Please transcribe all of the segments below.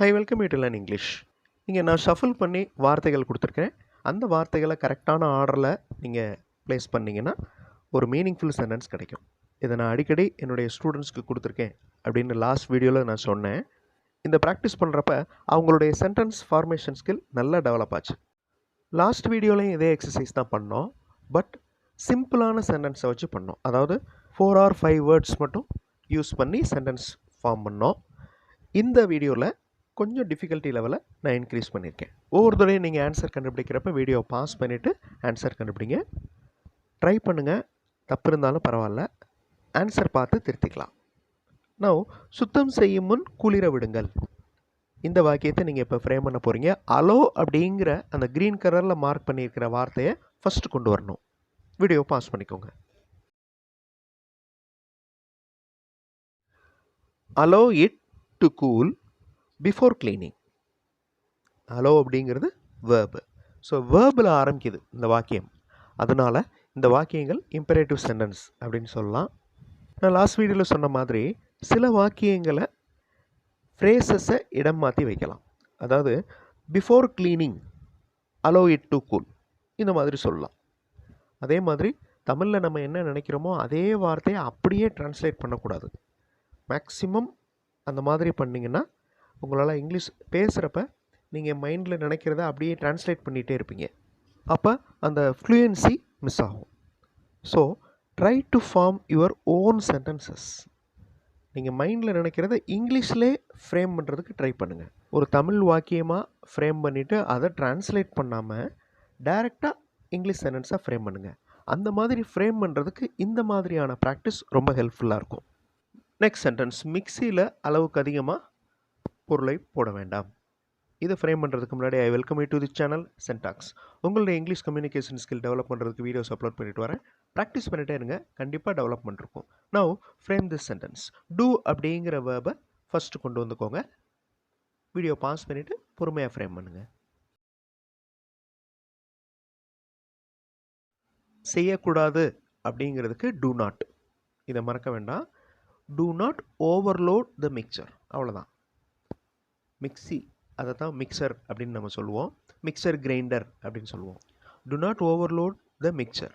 Hi welcome you to learn English இங்கே நான் shuffle பண்ணி வார்த்தைகள் கொடுத்துருக்கேன். அந்த வார்த்தைகளை கரெக்டான ஆர்டரில் நீங்கள் ப்ளேஸ் பண்ணிங்கன்னா ஒரு மீனிங்ஃபுல் சென்டென்ஸ் கிடைக்கும். இதை நான் அடிக்கடி என்னுடைய ஸ்டூடெண்ட்ஸ்க்கு கொடுத்துருக்கேன் அப்படின்னு லாஸ்ட் வீடியோவில் நான் சொன்னேன். இந்த ப்ராக்டிஸ் பண்ணுறப்ப அவங்களுடைய சென்டென்ஸ் ஃபார்மேஷன் ஸ்கில் நல்லா டெவலப் ஆச்சு. லாஸ்ட் வீடியோலையும் இதே எக்ஸசைஸ் தான் பண்ணோம். பட் சிம்பிளான சென்டென்ஸை வச்சு பண்ணோம். அதாவது ஃபோர் ஆர் ஃபைவ் வேர்ட்ஸ் மட்டும் யூஸ் பண்ணி சென்டென்ஸ் ஃபார்ம் பண்ணோம். இந்த வீடியோவில் கொஞ்சம் டிஃபிகல்ட்டி லெவலை நான் இன்க்ரீஸ் பண்ணியிருக்கேன். ஒவ்வொரு தடவையும் நீங்கள் ஆன்சர் கண்டுபிடிக்கிறப்ப வீடியோ பாஸ் பண்ணிவிட்டு ஆன்சர் கண்டுபிடிங்க. ட்ரை பண்ணுங்கள் தப்பு இருந்தாலும் பரவாயில்ல. ஆன்சர் பார்த்து திருத்திக்கலாம். நான் சுத்தம் செய்யும் முன் குளிர விடுங்கள். இந்த வாக்கியத்தை நீங்கள் இப்போ ஃப்ரேம் பண்ண போகிறீங்க அலோ அப்படிங்கிற அந்த க்ரீன் கலரில் மார்க் பண்ணியிருக்கிற வார்த்தையை ஃபஸ்ட்டு கொண்டு வரணும். வீடியோ பாஸ் பண்ணிக்கோங்க. Allow it to cool before cleaning allow அப்படிங்கிறது வேர்பு ஸோ வேர்பில் ஆரம்பிக்குது இந்த வாக்கியம். அதனால் இந்த வாக்கியங்கள் இம்பரேட்டிவ் சென்டென்ஸ் அப்படின்னு சொல்லலாம். நான் லாஸ்ட் வீடியோவில் சொன்ன மாதிரி சில வாக்கியங்களை ஃப்ரேசஸை இடம் மாற்றி வைக்கலாம். அதாவது before cleaning allow it to cool இந்த மாதிரி சொல்லலாம். அதே மாதிரி தமிழில் நம்ம என்ன நினைக்கிறோமோ அதே வார்த்தையை அப்படியே ட்ரான்ஸ்லேட் பண்ணக்கூடாது. மேக்ஸிமம் அந்த மாதிரி பண்ணிங்கன்னா உங்களால் இங்கிலீஷ் பேசுகிறப்ப நீங்கள் மைண்டில் நினைக்கிறத அப்படியே ட்ரான்ஸ்லேட் பண்ணிகிட்டே இருப்பீங்க. அப்போ அந்த ஃப்ளூயன்சி மிஸ் ஆகும். So try to form your own sentences நீங்கள் மைண்டில் நினைக்கிறத இங்கிலீஷ்லே ஃப்ரேம் பண்ணுறதுக்கு ட்ரை பண்ணுங்கள் ஒரு தமிழ் வாக்கியமாக ஃப்ரேம் பண்ணிவிட்டு அதை ட்ரான்ஸ்லேட் பண்ணாமல் டைரெக்டாக இங்கிலீஷ் சென்டென்ஸாக ஃப்ரேம் பண்ணுங்கள் அந்த மாதிரி ஃப்ரேம் பண்ணுறதுக்கு இந்த மாதிரியான ப்ராக்டிஸ் ரொம்ப ஹெல்ப்ஃபுல்லாக இருக்கும். நெக்ஸ்ட் சென்டென்ஸ் மிக்சியில் அளவுக்கு அதிகமாக பொருளை போட வேண்டாம். இதை ஃப்ரேம் பண்ணுறதுக்கு முன்னாடி I welcome you to the channel Syntax உங்களுடைய இங்கிலீஷ் கம்யூனிகேஷன் ஸ்கில் டெவலப் பண்ணுறதுக்கு வீடியோஸ் அப்லோட் பண்ணிட்டு வரேன். ப்ராக்டிஸ் பண்ணிட்டே இருங்க. கண்டிப்பாக டெவலப்மெண்ட் இருக்கும். Now frame this sentence do அப்படிங்கிற வேர்பை ஃபஸ்ட்டு கொண்டு வந்துக்கோங்க. வீடியோ பாஸ் பண்ணிவிட்டு பொறுமையாக ஃப்ரேம் பண்ணுங்கள் செய்யக்கூடாது அப்படிங்கிறதுக்கு டூ நாட் இதை மறக்க வேண்டாம். Do not overload the mixer அவ்வளோதான் மிக்சி அதை தான் மிக்சர் அப்படின்னு நம்ம சொல்லுவோம். மிக்சர் கிரைண்டர் அப்படின்னு சொல்லுவோம். Do not overload the mixer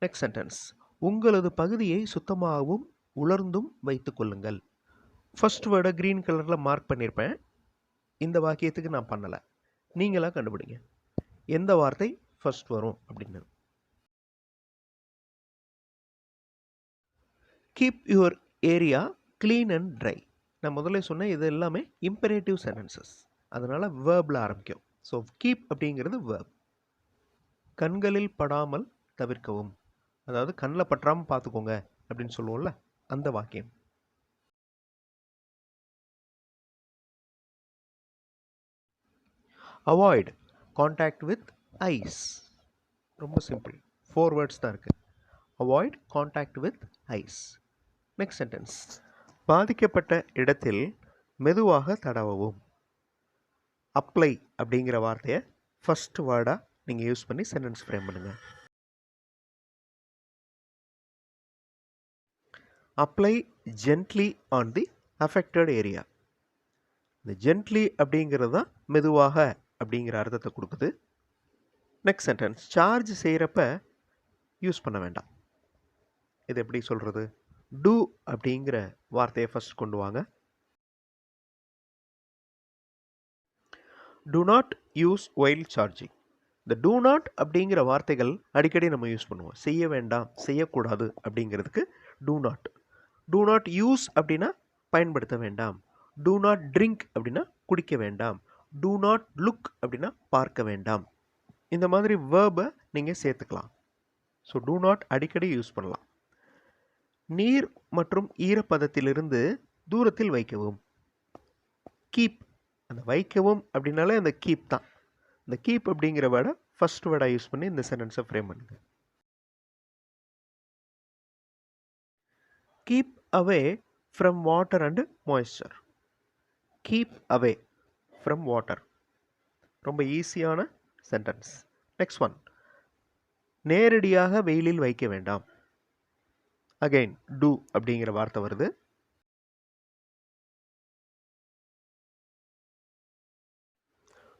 next sentence உங்களது பகுதியை சுத்தமாகவும் உலர்ந்தும் வைத்து கொள்ளுங்கள். ஃபஸ்ட் வேர்டை க்ரீன் கலரில் மார்க் பண்ணியிருப்பேன் இந்த வாக்கியத்துக்கு நான் பண்ணலை. நீங்களாக கண்டுபிடிங்க. எந்த வார்த்தை ஃபர்ஸ்ட் வரும் அப்படின்னு. Keep your area clean and dry நான் முதல்ல சொன்னேன் இது எல்லாமே இம்பரேட்டிவ் சென்டென்சஸ் அதனால் வேர்பில் ஆரம்பிக்கும். ஸோ கீப் அப்படிங்கிறது வேர்ப் கண்களில் படாமல் தவிர்க்கவும். அதாவது கண்ணில் பற்றாமல் பார்த்துக்கோங்க அப்படின்னு சொல்லுவோம்ல அந்த வாக்கியம். அவாய்ட் காண்டாக்ட் வித் ஐஸ் ரொம்ப சிம்பிள் ஃபோர் வேர்ட்ஸ் தான் இருக்குது avoid contact with eyes next sentence பாதிக்கப்பட்ட இடத்தில் மெதுவாக தடவவும். அப்ளை அப்படிங்கிற வார்த்தையை ஃபஸ்ட் வேர்டாக நீங்கள் யூஸ் பண்ணி சென்டென்ஸ் ஃப்ரேம் பண்ணுங்கள் apply gently on the affected area இந்த ஜென்ட்லி அப்படிங்கிறது தான் மெதுவாக அப்படிங்கிற அர்த்தத்தை கொடுக்குது. நெக்ஸ்ட் சென்டென்ஸ் சார்ஜ் செய்கிறப்ப யூஸ் பண்ண வேண்டாம். இது எப்படி சொல்கிறது டூ அப்படிங்கிற வார்த்தையை ஃபஸ்ட் கொண்டு வாங்க. Do not use while charging இந்த டூ நாட் அப்படிங்கிற வார்த்தைகள் அடிக்கடி நம்ம யூஸ் பண்ணுவோம். செய்ய வேண்டாம் செய்யக்கூடாது அப்படிங்கிறதுக்கு do not do not use அப்படின்னா பயன்படுத்த வேண்டாம். டூ நாட் ட்ரிங்க் அப்படின்னா குடிக்க வேண்டாம். டூ நாட் லுக் அப்படின்னா பார்க்க வேண்டாம். இந்த மாதிரி வேர்பை நீங்கள் சேர்த்துக்கலாம். ஸோ டூ நாட் அடிக்கடி யூஸ் பண்ணலாம். நீர் மற்றும் ஈரப்பதத்திலிருந்து தூரத்தில் வைக்கவும். கீப். அந்த வைக்கவும் அப்படின்னாலே அந்த கீப் தான். இந்த கீப் அப்படிங்கிற வேர்டை ஃபஸ்ட் வேர்டாக யூஸ் பண்ணி இந்த சென்டென்ஸை ஃப்ரேம் பண்ணுங்க. Keep away from water and moisture keep away from water ரொம்ப ஈஸியான சென்டென்ஸ் நெக்ஸ்ட் ஒன் நேரடியாக வெயிலில் வைக்க வேண்டாம். அகைன் டூ அப்படிங்கிற வார்த்தை வருது.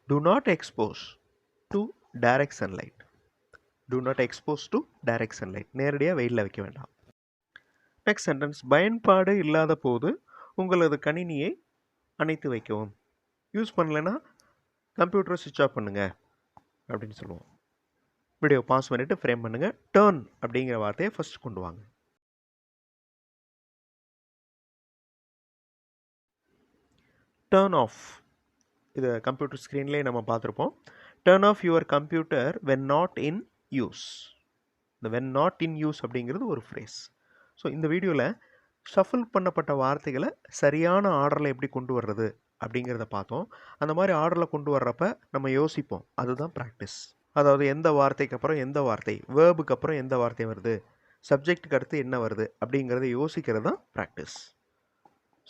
Do not expose to direct sunlight do not expose to direct sunlight நேரடியாக வெயிலில் வைக்க வேண்டாம். நெக்ஸ்ட் சென்டென்ஸ் பயன்பாடு இல்லாத போது உங்களது கணினியை அணைத்து வைக்கவும். யூஸ் பண்ணலைன்னா கம்ப்யூட்டரை சுவிட்ச் ஆஃப் பண்ணுங்கள் அப்படின்னு சொல்லுவோம். வீடியோ பாஸ் பண்ணிவிட்டு ஃப்ரேம் பண்ணுங்கள் டேர்ன் அப்படிங்கிற வார்த்தையை ஃபஸ்ட் கொண்டு வாங்க. டேர்ன் ஆஃப் இதை கம்ப்யூட்டர் ஸ்க்ரீன்லேயே நம்ம பார்த்துருப்போம். Turn off your computer when not in use இந்த வென் நாட் இன் யூஸ் அப்படிங்கிறது ஒரு ஃப்ரேஸ் ஸோ இந்த வீடியோவில் ஷஃபில் பண்ணப்பட்ட வார்த்தைகளை சரியான ஆர்டரில் எப்படி கொண்டு வர்றது அப்படிங்கிறத பார்த்தோம். அந்த மாதிரி ஆர்டரில் கொண்டு வர்றப்ப நம்ம யோசிப்போம். அதுதான் ப்ராக்டிஸ் அதாவது எந்த வார்த்தைக்கு அப்புறம் எந்த வார்த்தை வேர்புக்கு அப்புறம் எந்த வார்த்தை வருது சப்ஜெக்ட்டுக்கு அடுத்து என்ன வருது அப்படிங்கிறத யோசிக்கிறது தான் ப்ராக்டிஸ்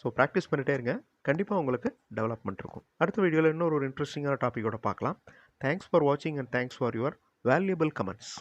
ஸோ ப்ராக்டிஸ் பண்ணிகிட்டே இருங்க. கண்டிப்பாக உங்களுக்கு டெவலப்மெண்ட் இருக்கும். அடுத்த வீடியோவில் இன்னொரு ஒரு இன்ட்ரெஸ்டிங்கான டாப்பிக்கோட பார்க்கலாம். தேங்க்ஸ் ஃபார் வாட்சிங் and thanks for your valuable comments